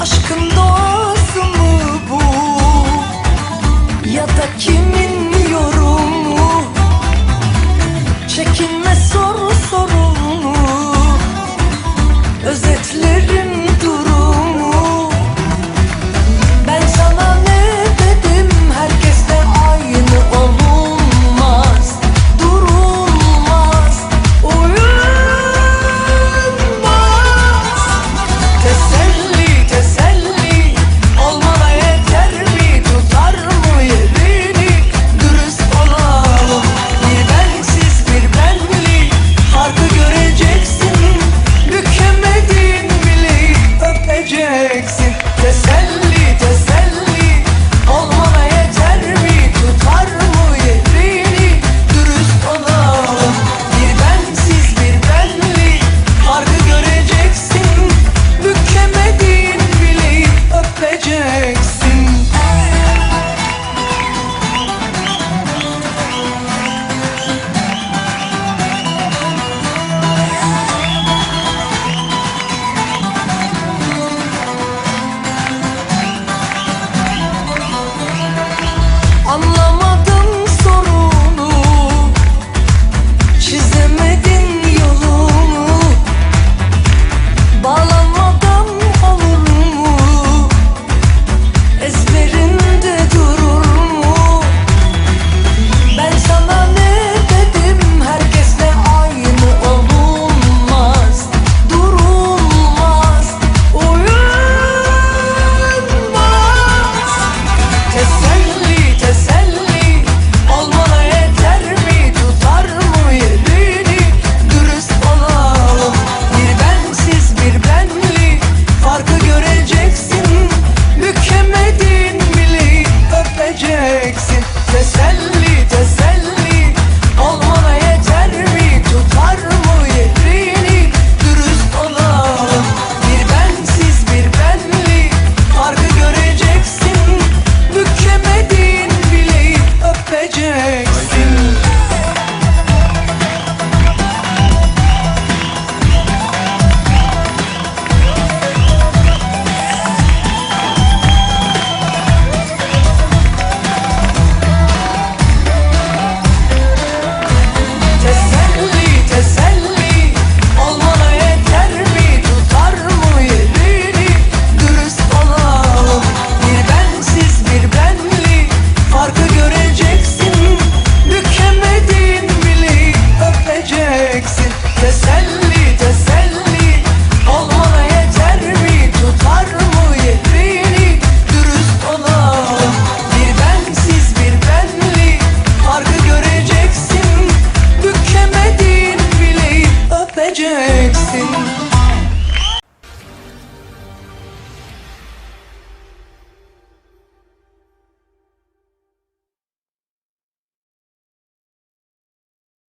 Aşkın doğası mı bu? Ya da kimin yorumu? Çekinme soru sorunu. Özetlerim just